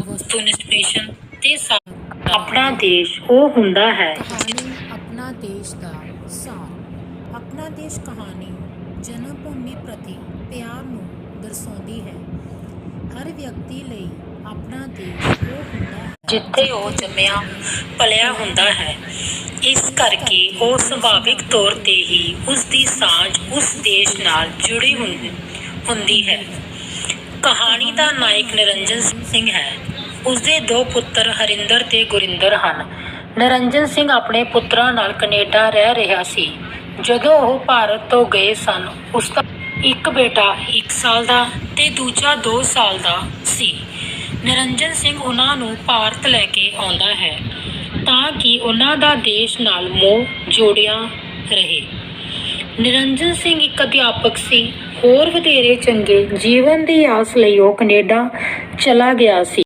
ਵਸਤੂ ਨਿਸ਼ਪੇਸ਼ਨ ਤੇ ਆਪਣਾ ਦੇਸ਼ ਉਹ ਹੁੰਦਾ ਹੈ। ਕਹਾਣੀ ਆਪਣਾ ਦੇਸ਼ ਦਾ ਸਾਰ। ਆਪਣਾ ਦੇਸ਼ ਕਹਾਣੀ ਜਨਮ ਭੂਮੀ ਪ੍ਰਤੀ ਪਿਆਰ ਨੂੰ ਦਰਸਾਉਂਦੀ ਹੈ। ਹਰ ਵਿਅਕਤੀ ਲਈ ਆਪਣਾ ਦੇਸ਼ ਉਹ ਹੁੰਦਾ ਹੈ ਜਿੱਥੇ ਉਹ ਜੰਮਿਆ ਪਲਿਆ ਹੁੰਦਾ ਹੈ। ਇਸ ਕਰਕੇ ਉਹ ਸੁਭਾਵਿਕ ਤੌਰ ਤੇ ਹੀ ਉਸ ਦੀ ਸਾਂਝ ਉਸ ਦੇਸ਼ ਨਾਲ ਜੁੜੀ ਹੁੰਦੀ ਹੁੰਦੀ ਹੈ। ਕਹਾਣੀ ਦਾ ਨਾਇਕ ਨਿਰੰਜਨ ਸਿੰਘ ਹੈ। ਉਸ ਦੇ ਦੋ ਪੁੱਤਰ ਹਰਿੰਦਰ ਤੇ ਗੁਰਿੰਦਰ ਹਨ। ਨਿਰੰਜਨ ਸਿੰਘ ਆਪਣੇ ਪੁੱਤਰਾਂ ਨਾਲ ਕੈਨੇਡਾ ਰਹਿ ਰਿਹਾ ਸੀ। ਜਦੋਂ ਉਹ ਭਾਰਤ ਤੋਂ ਗਏ ਸਨ, ਉਸ ਦਾ ਇੱਕ ਬੇਟਾ 1 ਸਾਲ ਦਾ ਤੇ ਦੂਜਾ 2 ਸਾਲ ਦਾ ਸੀ। ਨਿਰੰਜਨ ਸਿੰਘ ਉਹਨਾਂ ਨੂੰ ਭਾਰਤ ਲੈ ਕੇ ਆਉਂਦਾ ਹੈ ਤਾਂ ਕਿ ਉਹਨਾਂ ਦਾ ਦੇਸ਼ ਨਾਲ ਮੋਹ ਜੋੜਿਆ ਰਹੇ। ਨਿਰੰਜਨ ਸਿੰਘ ਇੱਕ ਅਧਿਆਪਕ ਸੀ। ਹੋਰ ਵਧੇਰੇ ਚੰਗੇ ਜੀਵਨ ਦੀ ਆਸ ਲਈ ਉਹ ਕੈਨੇਡਾ ਚਲਾ ਗਿਆ ਸੀ।